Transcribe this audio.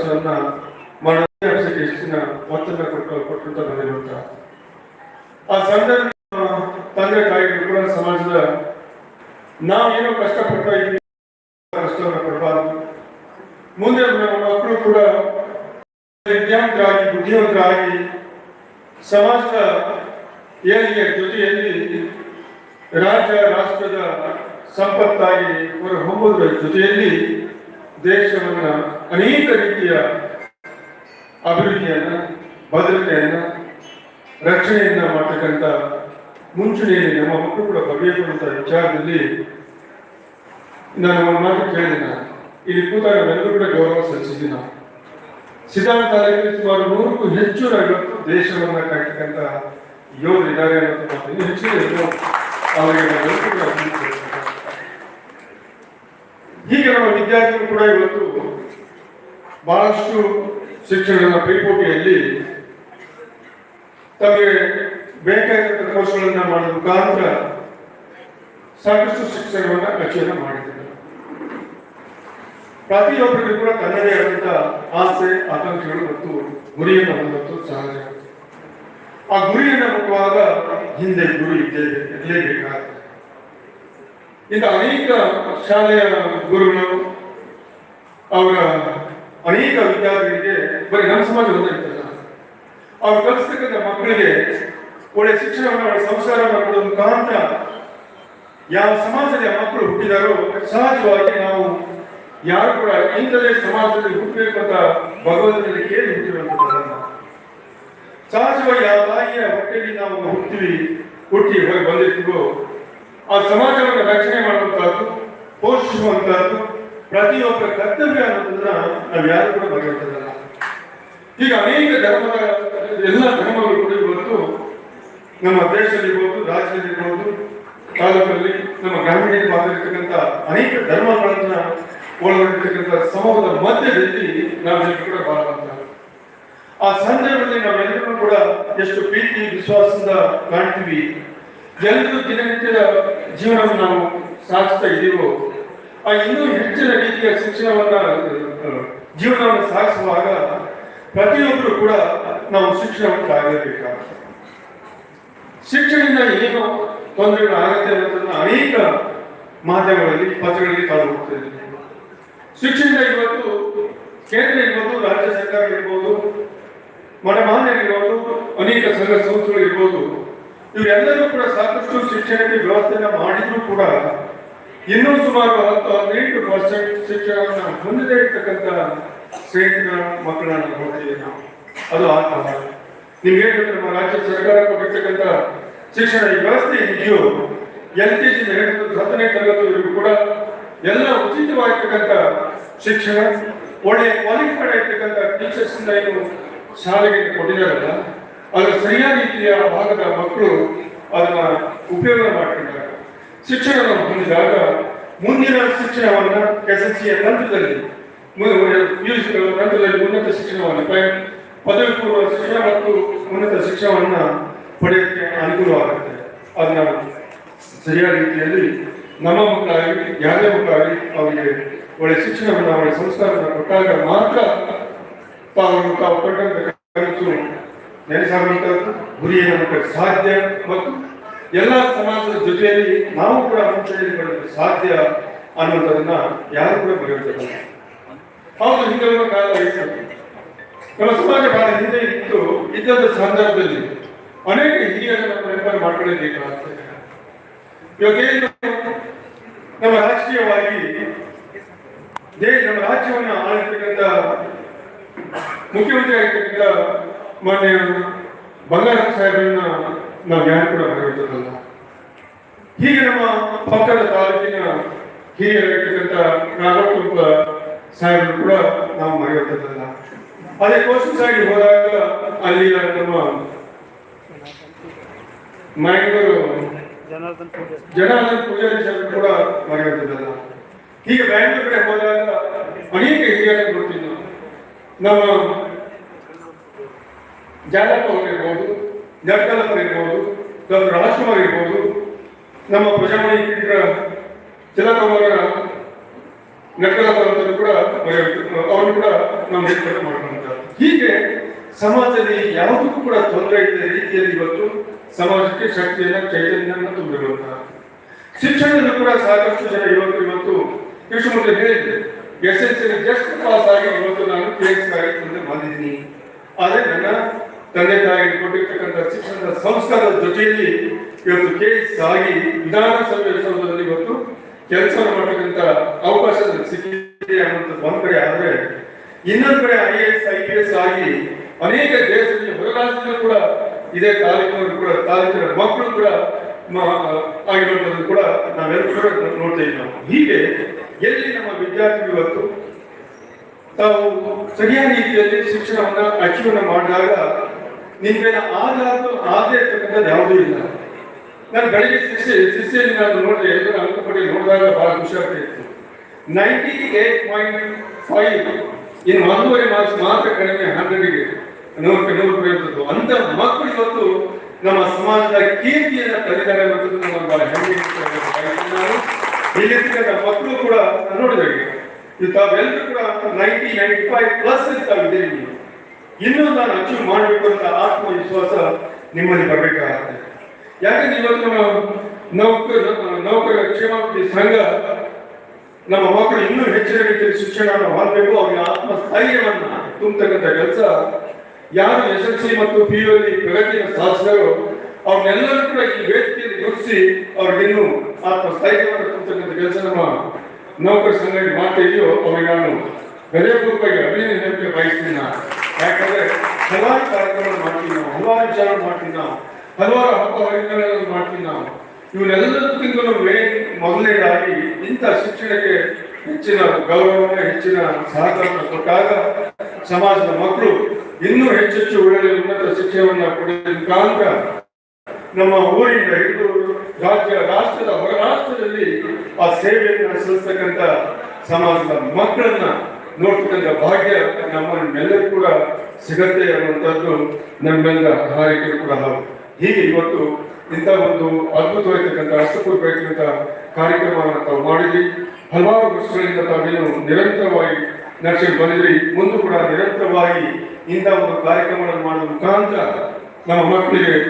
ವಿದ್ಯಾಭ್ಯಾಸವನ್ನ ಮಾಡೋದಕ್ಕೆ ಹೆಚ್ಚಿನ ಒತ್ತಡ ಕೊಟ್ಟು ಕೊಟ್ಟಂತ ಬಂದಿರುವಂತ ಆ ಸಂದರ್ಭ ತಂದೆ ತಾಯಿಗಳು ಕೂಡ ಸಮಾಜದ ನಾವೇನೋ ಕಷ್ಟಪಟ್ಟ ಕಷ್ಟವನ್ನು ಕೊಡಬಾರದು. ಮುಂದೆ ಮಕ್ಕಳು ಕೂಡ ವಿದ್ಯಾವಂತರಾಗಿ ಬುದ್ಧಿವಂತರಾಗಿ ಸಮಾಜದ ಏಳಿಗೆ ಜೊತೆಯಲ್ಲಿ ರಾಜ್ಯ, ರಾಷ್ಟ್ರದ ಸಂಪತ್ತಾಗಿ ಹೊರ ಹೊಮ್ಮುವುದರ ಜೊತೆಯಲ್ಲಿ ದೇಶವನ್ನ ಅನೇಕ ರೀತಿಯ ಅಭಿವೃದ್ಧಿಯನ್ನ, ಭದ್ರತೆಯನ್ನ, ರಕ್ಷಣೆಯನ್ನ ಮಾಡತಕ್ಕಂಥ ಮುಂಚೂಣಿಯಲ್ಲಿ ನಮ್ಮ ಮಕ್ಕಳು ಕೂಡ ಬಗೆಹರಿಸುವಂತ ವಿಚಾರದಲ್ಲಿ ನಾನು ಮಾತು ಕೇಳಿದೆ ಇಲ್ಲಿ ಕೂತಾಗ ನನಗೂ ಕೂಡ ಗೌರವ ಸಲ್ಲಿಸಿದ್ವಿ ನಾವು ಸಿದ್ಧಾಂತ ಸುಮಾರು ನೂರಕ್ಕೂ ಹೆಚ್ಚು ಇವತ್ತು ದೇಶವನ್ನ ಕಾಯ್ತಕ್ಕಂಥ ಯೋಧರಿದ್ದಾರೆ ಅನ್ನೋದು ಮಾತು. ಇನ್ನು ಹೆಚ್ಚಿನ ಅವರಿಗೆ. ಹೀಗೆ ನಮ್ಮ ವಿದ್ಯಾರ್ಥಿಗಳು ಕೂಡ ಇವತ್ತು ಬಹಳಷ್ಟು ಶಿಕ್ಷಣದ ಪೈಪೋಟಿಯಲ್ಲಿ ತಮಗೆ ಬೇಕಾಗಿರುವ ಕೋರ್ಸ್ಗಳನ್ನ ಮಾಡುವ ಮುಖಾಂತರ ಸಾಕಷ್ಟು ಶಿಕ್ಷಣವನ್ನ ಅಧ್ಯಯನ ಮಾಡಿದ್ದಾರೆ. ಪ್ರತಿಯೊಬ್ಬರಿಗೂ ಕೂಡ ತನ್ನದೇ ಆದಂತಹ ಆಸೆ, ಆಕಾಂಕ್ಷೆಗಳು ಮತ್ತು ಗುರಿಯನ್ನು ಹೊಂದಿದ್ದು ಸಹಜ. ಆ ಗುರಿಯನ್ನು ಮುಟ್ಟುವಾಗ ಹಿಂದೆ ಗುರಿ ಇದ್ದೇ ಇರಲೇಬೇಕಾಗ್ತದೆ ಇಂಥ ಅನೇಕ ಶಾಲೆಯ ಗುರುಗಳು, ಅವರ ಅನೇಕ ವಿದ್ಯಾರ್ಥಿಗಳಿಗೆ ಬರೀ ನಮ್ಮ ಸಮಾಜ ಒಂದಿರ್ತಲ್ಲ ಅವ್ರು ಕಲಿಸ್ತಕ್ಕಂಥ ಮಕ್ಕಳಿಗೆ ಒಳ್ಳೆ ಶಿಕ್ಷಣವನ್ನು, ಒಳ್ಳೆ ಸಂಸಾರವನ್ನು ಕೊಡೋದ್ರ ಮುಖಾಂತರ ಯಾವ ಸಮಾಜದ ಮಕ್ಕಳು ಹುಟ್ಟಿದಾರೋ, ಸಹಜವಾಗಿ ನಾವು ಯಾರು ಕೂಡ ಇಂಥದೇ ಸಮಾಜದಲ್ಲಿ ಹುಟ್ಟಬೇಕು ಅಂತ ಭಗವಂತನಲ್ಲಿ ಕೇಳಿ ಹುಟ್ಟಿರುವಂತಹ ಸಹಜವಾಗಿ ಯಾವ ತಾಯಿಯ ಹೊಟ್ಟೆಯಲ್ಲಿ ನಾವು ಹುಟ್ಟಿವಿ ಹುಟ್ಟಿ ಹೊರಗೆ ಬಂದಿರ್ತೀವೋ ಆ ಸಮಾಜವನ್ನು ರಕ್ಷಣೆ ಮಾಡುವಂತಹದ್ದು ಪೋಷಿಸುವಂತಹದ್ದು ಪ್ರತಿಯೊಬ್ಬರ ಕರ್ತವ್ಯ ಅನ್ನೋದನ್ನ ನಾವು ಯಾರು ಕೂಡ ಬಗೆಹರಿಸಲ್ಲ ಈಗ ಅನೇಕ ಧರ್ಮದ ಎಲ್ಲ ಧರ್ಮಗಳು ಕೂಡ ಇವತ್ತು ನಮ್ಮ ದೇಶದಲ್ಲಿರ್ಬೋದು ರಾಜ್ಯದಲ್ಲಿರ್ಬೋದು ತಾಲೂಕಲ್ಲಿ ನಮ್ಮ ಗ್ರಾಮೀಣ ಭಾಗದಲ್ಲಿರ್ತಕ್ಕಂಥ ಅನೇಕ ಧರ್ಮಗಳನ್ನ ಒಳಗೊಂಡಿರ್ತಕ್ಕಂಥ ಸಮೂಹದ ಮಧ್ಯದಲ್ಲಿ ನಾವೆಲ್ಲರೂ ಕೂಡ ಬಾಳುವಂತ ಆ ಸಂದರ್ಭದಲ್ಲಿ ನಾವೆಲ್ಲರೂ ಕೂಡ ಎಷ್ಟು ಪ್ರೀತಿ, ವಿಶ್ವಾಸದಿಂದ ಕಾಣ್ತೀವಿ. ಎಲ್ಲರೂ ದಿನನಿತ್ಯದ ಜೀವನವನ್ನು ನಾವು ಸಾಗಿಸ್ತಾ ಇದ್ದೀವೋ, ಆ ಇನ್ನೂ ಹೆಚ್ಚಿನ ರೀತಿಯ ಶಿಕ್ಷಣವನ್ನ ಜೀವನವನ್ನು ಸಾಗಿಸುವಾಗ ಪ್ರತಿಯೊಬ್ಬರು ಕೂಡ ನಾವು ಶಿಕ್ಷಣವನ್ನು ಶಿಕ್ಷಣದಿಂದ ಏನು ತೊಂದರೆಗಳು ಆಗುತ್ತೆ ಅನ್ನೋದನ್ನ ಅನೇಕ ಮಾಧ್ಯಮಗಳಲ್ಲಿ ಪತ್ರಗಳಲ್ಲಿ ತಾವು ಶಿಕ್ಷಣದ ಇವತ್ತು ಕೇಂದ್ರ ಇರ್ಬೋದು, ರಾಜ್ಯ ಸರ್ಕಾರ ಇರ್ಬೋದು ಮನಮಾನ್ಯರಿರ್ಬೋದು ಅನೇಕ ಸಂಘ ಸಂಸ್ಥೆಗಳು ಇರ್ಬೋದು ಇವರೆಲ್ಲರೂ ಕೂಡ ಸಾಕಷ್ಟು ಶಿಕ್ಷಣಕ್ಕೆ ವ್ಯವಸ್ಥೆಯನ್ನ ಮಾಡಿದ್ರು ಕೂಡ ಇನ್ನೂ ಸುಮಾರು ಹತ್ತು ಹದಿನೆಂಟು ಪರ್ಸೆಂಟ್ ಶಿಕ್ಷಣವನ್ನು ಹೊಂದದೇ ಇರ್ತಕ್ಕಂಥ ಶ್ರೇಣಿನ ಮಕ್ಕಳನ್ನ ನೋಡ್ತೀವಿ ನಾವು. ಅದು ಆತ್ಮ ನಿಮ್ಗೆ ನಮ್ಮ ರಾಜ್ಯ ಸರ್ಕಾರ ಕೊಟ್ಟಿರ್ತಕ್ಕಂಥ ಶಿಕ್ಷಣ ವ್ಯವಸ್ಥೆ ಇದೆಯೋ, ಎಲ್ ಕೆ ಜಿ ಹತ್ತನೇ ತರಗತಿವರೆಗೂ ಕೂಡ ಎಲ್ಲ ಉಚಿತವಾಗಿರ್ತಕ್ಕಂಥ ಶಿಕ್ಷಣ, ಒಳ್ಳೆ ಕ್ವಾಲಿಫೈಡ್ ಆಗಿರ್ತಕ್ಕಂಥ ಟೀಚರ್ಸ್ ಶಾಲೆಗೆ ಕೊಟ್ಟಿದ್ದಾರಲ್ಲ ಅದರ ಸರಿಯಾದ ರೀತಿಯ ಭಾಗದ ಮಕ್ಕಳು ಅದನ್ನ ಉಪಯೋಗ ಮಾಡ್ಕೊಂಡಾಗ ಶಿಕ್ಷಣವನ್ನು ಹೊಂದಿದಾಗ ಮುಂದಿನ ಶಿಕ್ಷಣವನ್ನ ಎಸ್ ಎಸ್ ಸಿಯ ನಂತರದಲ್ಲಿ ನಂತರದಲ್ಲಿ ಉನ್ನತ ಶಿಕ್ಷಣವನ್ನು ಪದವಿ ಪೂರ್ವ ಶಿಕ್ಷಣ ಮತ್ತು ಉನ್ನತ ಶಿಕ್ಷಣವನ್ನ ಪಡೆಯಕ್ಕೆ ಅನುಕೂಲವಾಗುತ್ತೆ. ಅದನ್ನ ಸರಿಯಾದ ರೀತಿಯಲ್ಲಿ ನಮ್ಮ ಮಕ್ಕಳಾಗಿ ಯಾವುದೇ ಮಕ್ಕಳಾಗಿ ಅವರಿಗೆ ಒಳ್ಳೆ ಶಿಕ್ಷಣವನ್ನು, ಒಳ್ಳೆ ಸಂಸ್ಕಾರವನ್ನು ಕೊಟ್ಟಾಗ ಮಾತ್ರ ತಾವು ತಾವು ಕಟ್ಟಂತ ನೆನೆಸಾಗುವಂಥದ್ದು ಗುರಿಯನ್ನು ಮುಟ್ಟಕ್ಕೆ ಸಾಧ್ಯ ಮತ್ತು ಎಲ್ಲ ಸಮಾಜದ ಜೊತೆಯಲ್ಲಿ ನಾವು ಕೂಡ ಮುಂಚೆಯಲ್ಲಿ ಬರಲಿಕ್ಕೆ ಸಾಧ್ಯ ಅನ್ನೋದನ್ನ ಯಾರು ಕೂಡ ಬರೆಯುತ್ತಿಲ್ಲ ಹೌದು ಹಿಂದಿನ ಕಾಲ ನಮ್ಮ ಸಮಾಜ ಬಹಳ ಹಿಂದೆ ಇತ್ತು. ಇದ್ದಂಥ ಸಂದರ್ಭದಲ್ಲಿ ಅನೇಕ ಹಿರಿಯರನ್ನು ನೆನಪನ್ನು ಮಾಡ್ಕೊಳ್ಳೇಬೇಕಾಗ್ತದೆ ನಮ್ಮ ರಾಷ್ಟ್ರೀಯವಾಗಿ ನಮ್ಮ ರಾಜ್ಯವನ್ನು ಆಳಿರ್ತಕ್ಕಂಥ ಮುಖ್ಯಮಂತ್ರಿ ಆಗಿರ್ತಕ್ಕಂಥ ಮಾನ್ಯ ಬಂಗಾರ ಸಾಹೇಬರನ್ನ ನಾವು ಯಾರು ಕೂಡ ಬರೆಯುತ್ತದಲ್ಲ ಹೀಗೆ ನಮ್ಮ ಪಕ್ಕದ ತಾಲೂಕಿನ ಹಿರಿಯರಾಗಿರ್ತಕ್ಕಂಥ ನಾಗಪ್ಪ ಸಾಹೇಬರು ಕೂಡ ನಾವು ಮರೆಯುತ್ತದಲ್ಲ ಅದೇ ಕೋಸ್ಟಲ್ ಸೈಡ್ ಹೋದಾಗ ಅಲ್ಲಿ ನಮ್ಮ ಮ್ಯಾಂಗ್ಳೂರು ಜನಾರ್ದನ್ ಪೂಜೆ ಪೂಜಾರಿ ಸಾಹೇಬರು ಕೂಡ ಮರೆಯುತ್ತದಲ್ಲ ಹೀಗೆ ಬ್ಯಾಂಗ್ಳೂರ್ ಕಡೆ ಹೋದಾಗ ಅನೇಕ ಹಿರಿಯರನ್ನು ನೋಡ್ತೀವಿ ನಾವು ನಮ್ಮ ಜಾಲಪ್ಪ ಅವರು ಇರ್ಬೋದು ಜಡ್ಕಲಪ್ಪ ಇರ್ಬೋದು ಡಾಕ್ಟರ್ ರಾಜ್ಕುಮಾರ್ ನಮ್ಮ ಪ್ರಜಾಮಣಿ ತಿಲಕವರ ನಕ್ಕಲಪ್ಪ ಅಂತೂ ಕೂಡ ಅವರು ಕೂಡ ನಾವು ಏರ್ಪಾಡು ಮಾಡುವಂತ ಹೀಗೆ ಸಮಾಜದಲ್ಲಿ ಯಾವುದಕ್ಕೂ ಕೂಡ ತೊಂದರೆ ಇಲ್ಲದ ರೀತಿಯಲ್ಲಿ ಇವತ್ತು ಸಮಾಜಕ್ಕೆ ಶಕ್ತಿಯನ್ನ ಚೈತನ್ಯವನ್ನು ತುಂಬಿರುವಂತಹ ಶಿಕ್ಷಣದಲ್ಲೂ ಕೂಡ ಸಾಕಷ್ಟು ಜನ ಇವತ್ತು ಇವತ್ತು ಕೃಷ್ಣಮೂರ್ತಿ ಹೇಳಿದ್ದೆ S L C just pass ಆಗಿ ಇವತ್ತು ನಾನು ಕೆ ಎಸ್ ಮುಂದೆ ಬಂದಿದ್ದೀನಿ. ಆದರೆ ನನ್ನ ತಂದೆ ತಾಯಿಗೆ ಕೊಟ್ಟಿರ್ತಕ್ಕಂಥ ಶಿಕ್ಷಣದ ಸಂಸ್ಕಾರದ ಜೊತೆಯಲ್ಲಿ ಇವತ್ತು ಕೆ ಎಸ್ ಆಗಿ ವಿಧಾನಸಭೆ ಸೌಧದಲ್ಲಿ ಇವತ್ತು ಕೆಲಸ ಮಾಡತಕ್ಕಂಥ ಅವಕಾಶ ಸಿಕ್ಕಿದೆ ಅನ್ನೋದು ಒಂದ್ ಕಡೆ ಆದ್ರೆ ಇನ್ನೊಂದ್ ಕಡೆ I A S I P S ಆಗಿ ಅನೇಕ ದೇಶದಲ್ಲಿ ಹೊರ ರಾಜ್ಯದಲ್ಲೂ ಕೂಡ ಇದೇ ತಾಲೂಕಿನವರು ಕೂಡ ತಾಲೂಕಿನ ಮಕ್ಕಳು ಕೂಡ ಆಗಿರುವಂಥದ್ದು ಕೂಡ ನಾವೆಲ್ಲರೂ ಕೂಡ ನೋಡ್ತಾ ಇದ್ದೀವಿ. ನಾವು ಹೀಗೆ ಎಲ್ಲಿ ನಮ್ಮ ವಿದ್ಯಾರ್ಥಿಗಳು ಇವತ್ತು ತಾವು ಸರಿಯಾದ ರೀತಿಯಲ್ಲಿ ಶಿಕ್ಷಣವನ್ನ ಅಚೀವನ ಮಾಡಿದಾಗ ನಿಮ್ಗೆ ಆದಾತು ಆಗದೆ ಇರ್ತಕ್ಕಂಥದ್ದು ಯಾವುದೂ ಇಲ್ಲ. ನಾನು ಬೆಳಿಗ್ಗೆ ಶಿಷ್ಯ ಶಿಷ್ಯಲ್ಲಿ ನಾನು ನೋಡಿದೆ. ಎಲ್ಲರೂ ಅಂಕಪಟ್ಟಿ ನೋಡಿದಾಗ ಬಹಳ ಖುಷಿ ನೈಂಟಿ ಏಟ್ ಪಾಯಿಂಟ್ ಫೈವ್ ಇನ್ನು ಒಂದೂವರೆ ಮಾರ್ಕ್ಸ್ ಮಾತ್ರ ಕಡಿಮೆ ಹಂಡ್ರೆಡ್ಗೆ ನೂರಕ್ಕೆ ನೂರು ಬರೆಯುತ್ತದೆ ಅಂತ ಮಕ್ಕಳು ಇವತ್ತು ನಮ್ಮ ಸಮಾಜದ ಕೀರ್ತಿಯನ್ನು ತಂದಿದ್ದಾರೆ ಅನ್ನೋದು ನಮ್ಮ ಬಹಳ ಹೆಮ್ಮೆ ಇಲ್ಲಿರ್ತಕ್ಕಂಥ ಮಕ್ಕಳು ಕೂಡ ನೋಡಿದಾಗ. ನೋಡಿದೆ ಇದು ತಾವೆಲ್ಲರೂ ಕೂಡ ನೈಂಟಿ ನೈಂಟಿ ಫೈವ್ ಪ್ಲಸ್ ಇರ್ತಾವೆ ನೀವು. ಇನ್ನೂ ನಾನು ಅಚೀವ್ ಮಾಡಬೇಕು ಅಂತ ಆತ್ಮವಿಶ್ವಾಸ ನಿಮ್ಮಲ್ಲಿ ಬರಬೇಕಾಗುತ್ತೆ. ಯಾಕಂದ್ರೆ ಇವತ್ತು ನಮ್ಮ ನೌಕರ ನೌಕರ ಕ್ಷೇಮಾಭಿವೃದ್ಧಿ ಸಂಘ ನಮ್ಮ ಮಕ್ಕಳು ಇನ್ನೂ ಹೆಚ್ಚಿನ ರೀತಿಯಲ್ಲಿ ಶಿಕ್ಷಣವನ್ನು ಮಾಡಬೇಕು. ಅವರಿಗೆ ಆತ್ಮಸ್ಥೈರ್ಯವನ್ನು ತುಂಬತಕ್ಕಂಥ ಕೆಲಸ. ಯಾರು ಸಿ ಮತ್ತು ಪಿ ಯು ಪ್ರಗತಿಯನ್ನು ಸಾಧಿಸಿದರೋ ಅವ್ರನ್ನೆಲ್ಲರೂ ಕೂಡ ಈ ವೇದಿಕೆಯಲ್ಲಿ ಗುರುತಿಸಿ ಅವ್ರಿಗಿನ್ನೂ ಆತ್ಮಸ್ಥೈರ್ಯವನ್ನು ತುಂಬತಕ್ಕಂಥ ಕೆಲಸ ನಮ್ಮ ನೌಕರ ಸಂಘ ಮಾಡ್ತಾ ಇದೆಯೋ, ಅವ್ರಿಗೆ ನಾನು ಹೃದಯಪೂರ್ವಕವಾಗಿ ಅಭಿನಂದನೆ ಬಯಸ್ತೀನಿ ನಾನು. ಯಾಕಂದ್ರೆ ಹಲವಾರು ಕಾರ್ಯಕ್ರಮಗಳು ಮಾಡ್ತೀವಿ ನಾವು, ಹಲವಾರು ವಿಚಾರ ಮಾಡ್ತೀವಿ ನಾವು, ಹಲವಾರು ಹಬ್ಬ ಹರಿದಿನಗಳನ್ನು ಮಾಡ್ತೀವಿ ನಾವು. ಇವನ್ನೆಲ್ಲದಕ್ಕಿಂತಲೂ ಮೇನ್ ಮೊದಲನೇದಾಗಿ ಇಂಥ ಶಿಕ್ಷಣಕ್ಕೆ ಹೆಚ್ಚಿನ ಗೌರವ ಹೆಚ್ಚಿನ ಸಹಕಾರವನ್ನು ಕೊಟ್ಟಾಗ ಸಮಾಜದ ಮಕ್ಕಳು ಇನ್ನೂ ಹೆಚ್ಚೆಚ್ಚು ಒಳ್ಳೆಯ ಉನ್ನತ ಶಿಕ್ಷಣವನ್ನು ಪಡೆಯುವ ಮುಖಾಂತರ ನಮ್ಮ ಊರಿನ ಹಿಡಿದು ರಾಜ್ಯ, ರಾಷ್ಟ್ರದ ಹೊರ ರಾಷ್ಟ್ರದಲ್ಲಿ ಆ ಸೇವೆಯನ್ನು ಸಲ್ಲಿಸ್ತಕ್ಕಂಥ ಸಮಾಜದ ಮಕ್ಕಳನ್ನ ನೋಡ್ತಕ್ಕಂಥ ಭಾಗ್ಯ ಮೇಲೆ ಕೂಡ ಸಿಗತ್ತೆ ಅನ್ನುವಂಥದ್ದು ನಮ್ಮೆಲ್ಲ ಹಾರೈಕೆಗಳು ಕೂಡ ಹೌದು ಹೀಗೆ ಇವತ್ತು ಇಂಥ ಒಂದು ಅದ್ಭುತವಾಗಿರ್ತಕ್ಕಂಥ ಅರ್ಥಪೂರ್ವವಾಗಿರ್ತಕ್ಕಂಥ ಕಾರ್ಯಕ್ರಮವನ್ನು ತಾವು ಮಾಡಿದ್ವಿ. ಹಲವಾರು ವರ್ಷಗಳಿಂದ ತಾವೇನು ನಿರಂತರವಾಗಿ ನಡೆಸಿ ಬಂದಿದ್ರಿ. ಮುಂದೂ ಕೂಡ ನಿರಂತರವಾಗಿ ಇಂಥ ಒಂದು ಕಾರ್ಯಕ್ರಮಗಳನ್ನು ಮಾಡುವ ಮುಖಾಂತರ ನಮ್ಮ ಮಕ್ಕಳಿಗೆ